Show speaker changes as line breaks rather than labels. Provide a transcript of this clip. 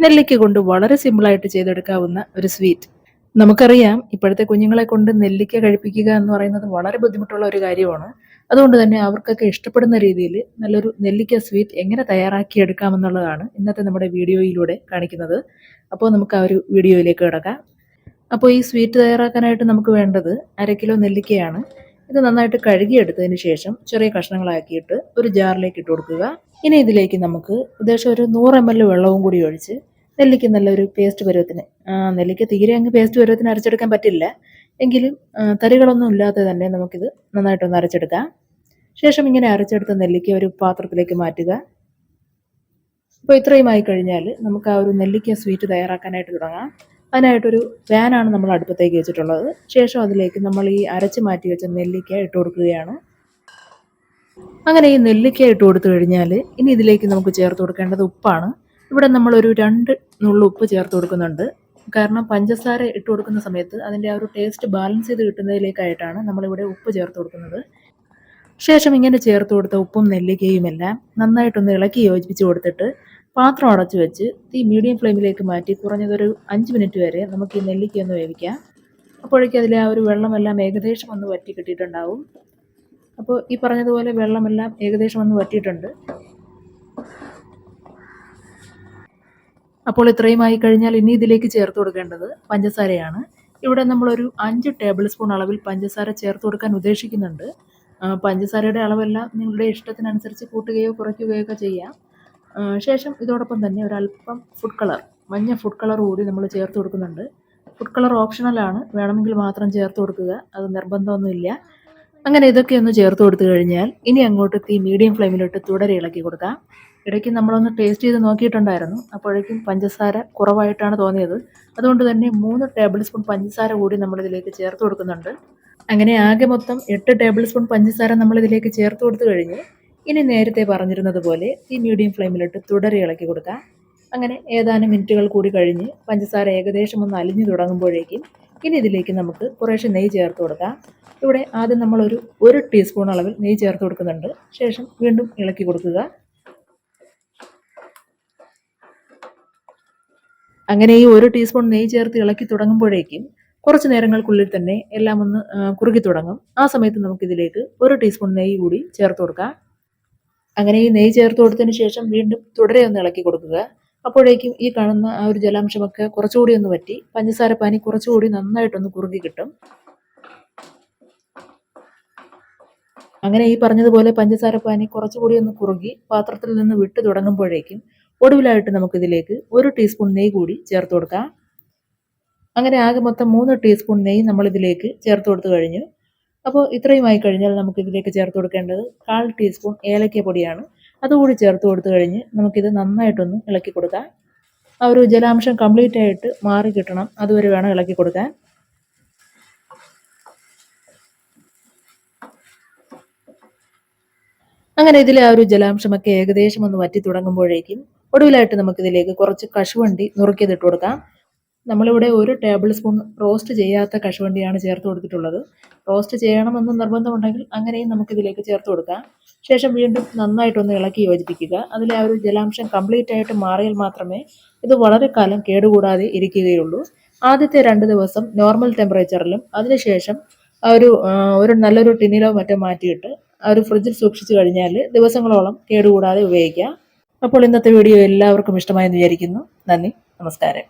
നെല്ലിക്ക കൊണ്ട് വളരെ സിമ്പിളായിട്ട് ചെയ്തെടുക്കാവുന്ന ഒരു സ്വീറ്റ് നമുക്കറിയാം ഇപ്പോഴത്തെ കുഞ്ഞുങ്ങളെ കൊണ്ട് നെല്ലിക്ക കഴിപ്പിക്കുക എന്ന് പറയുന്നത് വളരെ ബുദ്ധിമുട്ടുള്ള ഒരു കാര്യമാണ്. അതുകൊണ്ട് തന്നെ അവർക്കൊക്കെ ഇഷ്ടപ്പെടുന്ന രീതിയിൽ നല്ലൊരു നെല്ലിക്ക സ്വീറ്റ് എങ്ങനെ തയ്യാറാക്കിയെടുക്കാമെന്നുള്ളതാണ് ഇന്നത്തെ നമ്മുടെ വീഡിയോയിലൂടെ കാണിക്കുന്നത്. അപ്പോൾ നമുക്ക് ആ ഒരു വീഡിയോയിലേക്ക് കിടക്കാം. അപ്പോൾ ഈ സ്വീറ്റ് തയ്യാറാക്കാനായിട്ട് നമുക്ക് വേണ്ടത് അര കിലോ നെല്ലിക്കയാണ്. ഇത് നന്നായിട്ട് കഴുകിയെടുത്തതിന് ശേഷം ചെറിയ കഷ്ണങ്ങളാക്കിയിട്ട് ഒരു ജാറിലേക്ക് ഇട്ട് കൊടുക്കുക. ഇനി ഇതിലേക്ക് നമുക്ക് ഉദ്ദേശം ഒരു നൂറ് എം എൽ വെള്ളവും കൂടി ഒഴിച്ച് നെല്ലിക്ക നല്ലൊരു പേസ്റ്റ് പരുവത്തിന്. നെല്ലിക്ക തീരെ അങ്ങ് പേസ്റ്റ് പരുവത്തിന് അരച്ചെടുക്കാൻ പറ്റില്ല. എങ്കിലും തരികളൊന്നും ഇല്ലാതെ തന്നെ നമുക്കിത് നന്നായിട്ടൊന്ന് അരച്ചെടുക്കാം. ശേഷം ഇങ്ങനെ അരച്ചെടുത്ത നെല്ലിക്ക ഒരു പാത്രത്തിലേക്ക് മാറ്റുക. അപ്പോൾ ഇത്രയുമായി കഴിഞ്ഞാൽ നമുക്ക് ആ ഒരു നെല്ലിക്ക സ്വീറ്റ് തയ്യാറാക്കാനായിട്ട് തുടങ്ങാം. അതിനായിട്ടൊരു പാനാണ് നമ്മൾ അടുപ്പത്തേക്ക് വെച്ചിട്ടുള്ളത്. ശേഷം അതിലേക്ക് നമ്മൾ ഈ അരച്ച് മാറ്റി വെച്ച നെല്ലിക്ക ഇട്ട് കൊടുക്കുകയാണ്. അങ്ങനെ ഈ നെല്ലിക്ക ഇട്ട് കൊടുത്തു കഴിഞ്ഞാൽ ഇനി ഇതിലേക്ക് നമുക്ക് ചേർത്ത് കൊടുക്കേണ്ടത് ഉപ്പാണ്. ഇവിടെ നമ്മളൊരു രണ്ട് നുള്ളു ഉപ്പ് ചേർത്ത് കൊടുക്കുന്നുണ്ട്. കാരണം പഞ്ചസാര ഇട്ട് കൊടുക്കുന്ന സമയത്ത് അതിന്റെ ആ ഒരു ടേസ്റ്റ് ബാലൻസ് ചെയ്ത് കിട്ടുന്നതിലേക്കായിട്ടാണ് നമ്മളിവിടെ ഉപ്പ് ചേർത്ത് കൊടുക്കുന്നത്. ശേഷം ഇങ്ങനെ ചേർത്ത് കൊടുത്ത ഉപ്പും നെല്ലിക്കയും എല്ലാം നന്നായിട്ടൊന്ന് ഇളക്കി യോജിപ്പിച്ച് കൊടുത്തിട്ട് പാത്രം അടച്ചു വെച്ച് തീ മീഡിയം ഫ്ലെയിമിലേക്ക് മാറ്റി കുറഞ്ഞതൊരു അഞ്ച് മിനിറ്റ് വരെ നമുക്ക് ഈ നെല്ലിക്ക ഒന്ന് വേവിക്കാം. അപ്പോഴേക്കും അതിലെ ആ ഒരു വെള്ളമെല്ലാം ഏകദേശം ഒന്ന് വറ്റി കിട്ടിയിട്ടുണ്ടാവും. അപ്പോൾ ഈ പറഞ്ഞതുപോലെ വെള്ളമെല്ലാം ഏകദേശം ഒന്ന് വറ്റിയിട്ടുണ്ട്. അപ്പോൾ ഇത്രയുമായി കഴിഞ്ഞാൽ ഇനി ഇതിലേക്ക് ചേർത്ത് കൊടുക്കേണ്ടത് പഞ്ചസാരയാണ്. ഇവിടെ നമ്മളൊരു അഞ്ച് ടേബിൾ സ്പൂൺ അളവിൽ പഞ്ചസാര ചേർത്ത് കൊടുക്കാൻ ഉദ്ദേശിക്കുന്നുണ്ട്. പഞ്ചസാരയുടെ അളവെല്ലാം നിങ്ങളുടെ ഇഷ്ടത്തിനനുസരിച്ച് കൂട്ടുകയോ കുറയ്ക്കുകയോ ഒക്കെ ചെയ്യാം. ശേഷം ഇതോടൊപ്പം തന്നെ ഒരല്പം ഫുഡ് കളർ മഞ്ഞ ഫുഡ് കളർ കൂടി നമ്മൾ ചേർത്ത് കൊടുക്കുന്നുണ്ട്. ഫുഡ് കളർ ഓപ്ഷണലാണ് വേണമെങ്കിൽ മാത്രം ചേർത്ത് കൊടുക്കുക. അത് നിർബന്ധമൊന്നുമില്ല. അങ്ങനെ ഇതൊക്കെ ഒന്ന് ചേർത്ത് കൊടുത്തു കഴിഞ്ഞാൽ ഇനി അങ്ങോട്ട് തീ മീഡിയം ഫ്ലെയിമിലിട്ട് തുടരെ ഇളക്കി കൊടുക്കാം. ഇടയ്ക്ക് നമ്മളൊന്ന് ടേസ്റ്റ് ചെയ്ത് നോക്കിയിട്ടുണ്ടായിരുന്നു. അപ്പോഴേക്കും പഞ്ചസാര കുറവായിട്ടാണ് തോന്നിയത്. അതുകൊണ്ട് തന്നെ മൂന്ന് ടേബിൾ സ്പൂൺ പഞ്ചസാര കൂടി നമ്മളിതിലേക്ക് ചേർത്ത് കൊടുക്കുന്നുണ്ട്. അങ്ങനെ ആകെ മൊത്തം എട്ട് ടേബിൾ സ്പൂൺ പഞ്ചസാര നമ്മളിതിലേക്ക് ചേർത്ത് കൊടുത്തു കഴിഞ്ഞ്. ഇനി നേരത്തെ പറഞ്ഞിരുന്നത് പോലെ ഈ മീഡിയം ഫ്ലെയിമിലിട്ട് തുടരെ ഇളക്കി കൊടുക്കാം. അങ്ങനെ ഏതാനും മിനിറ്റുകൾ കൂടി കഴിഞ്ഞ് പഞ്ചസാര ഏകദേശം ഒന്ന് അലിഞ്ഞു തുടങ്ങുമ്പോഴേക്കും ഇനി ഇതിലേക്ക് നമുക്ക് കുറേശ്ശെ നെയ്യ് ചേർത്ത് കൊടുക്കാം. ഇവിടെ ആദ്യം നമ്മളൊരു ഒരു ടീസ്പൂൺ അളവിൽ നെയ്യ് ചേർത്ത് കൊടുക്കുന്നുണ്ട്. ശേഷം വീണ്ടും ഇളക്കി കൊടുക്കുക. അങ്ങനെ ഈ ഒരു ടീസ്പൂൺ നെയ്യ് ചേർത്ത് ഇളക്കി തുടങ്ങുമ്പോഴേക്കും കുറച്ച് നേരങ്ങൾക്കുള്ളിൽ തന്നെ എല്ലാം ഒന്ന് കുറുകി തുടങ്ങും. ആ സമയത്ത് നമുക്കിതിലേക്ക് ഒരു ടീസ്പൂൺ നെയ്യ് കൂടി ചേർത്ത് കൊടുക്കാം. അങ്ങനെ ഈ നെയ്യ് ചേർത്ത് കൊടുത്തതിന് ശേഷം വീണ്ടും തുടരെ ഒന്ന് ഇളക്കി കൊടുക്കുക. അപ്പോഴേക്കും ഈ കാണുന്ന ആ ഒരു ജലാംശമൊക്കെ കുറച്ചുകൂടി ഒന്ന് പറ്റി പഞ്ചസാര പാനി കുറച്ചുകൂടി നന്നായിട്ടൊന്ന് കുറുകി കിട്ടും. അങ്ങനെ ഈ പറഞ്ഞതുപോലെ പഞ്ചസാര പാനി കുറച്ചുകൂടി ഒന്ന് കുറുകി പാത്രത്തിൽ നിന്ന് വിട്ടു തുടങ്ങുമ്പോഴേക്കും ഒടുവിലായിട്ട് നമുക്കിതിലേക്ക് ഒരു ടീസ്പൂൺ നെയ്യ് കൂടി ചേർത്ത് കൊടുക്കാം. അങ്ങനെ ആകെ മൊത്തം മൂന്ന് ടീസ്പൂൺ നെയ്യ് നമ്മളിതിലേക്ക് ചേർത്ത് കൊടുത്തു കഴിഞ്ഞു. അപ്പോൾ ഇത്രയുമായി കഴിഞ്ഞാൽ നമുക്ക് ഇതിലേക്ക് ചേർത്ത് കൊടുക്കേണ്ടത് കാൽ ടീസ്പൂൺ ഏലക്ക പൊടിയാണ്. അതുകൂടി ചേർത്ത് കൊടുത്തു കഴിഞ്ഞ് നമുക്കിത് നന്നായിട്ടൊന്ന് ഇളക്കി കൊടുക്കാം. ആ ഒരു ജലാംശം കംപ്ലീറ്റ് ആയിട്ട് മാറി കിട്ടണം. അതുവരെ വേണം ഇളക്കി കൊടുക്കാൻ. അങ്ങനെ ഇതിലെ ആ ഒരു ജലാംശമൊക്കെ ഏകദേശം ഒന്ന് വറ്റി തുടങ്ങുമ്പോഴേക്കും ഒടുവിലായിട്ട് നമുക്കിതിലേക്ക് കുറച്ച് കശുവണ്ടി നുറുക്കിയതിട്ട് കൊടുക്കാം. നമ്മളിവിടെ ഒരു ടേബിൾ സ്പൂൺ റോസ്റ്റ് ചെയ്യാത്ത കശുവണ്ടിയാണ് ചേർത്ത് കൊടുത്തിട്ടുള്ളത്. റോസ്റ്റ് ചെയ്യണമെന്ന് നിർബന്ധമുണ്ടെങ്കിൽ അങ്ങനെയും നമുക്കിതിലേക്ക് ചേർത്ത് കൊടുക്കാം. ശേഷം വീണ്ടും നന്നായിട്ടൊന്ന് ഇളക്കി യോജിപ്പിക്കുക. അതിലെ ആ ഒരു ജലാംശം കംപ്ലീറ്റ് ആയിട്ട് മാറിയാൽ മാത്രമേ ഇത് വളരെ കാലം കേടുകൂടാതെ ഇരിക്കുകയുള്ളൂ. ആദ്യത്തെ രണ്ട് ദിവസം നോർമൽ ടെമ്പറേച്ചറിലും അതിനുശേഷം ഒരു ഒരു നല്ലൊരു ടിന്നിലോ മറ്റോ മാറ്റിയിട്ട് ആ ഒരു ഫ്രിഡ്ജിൽ സൂക്ഷിച്ചു കഴിഞ്ഞാൽ ദിവസങ്ങളോളം കേടുകൂടാതെ ഉപയോഗിക്കാം. അപ്പോൾ ഇന്നത്തെ വീഡിയോ എല്ലാവർക്കും ഇഷ്ടമായെന്ന് വിചാരിക്കുന്നു. നന്ദി. നമസ്കാരം.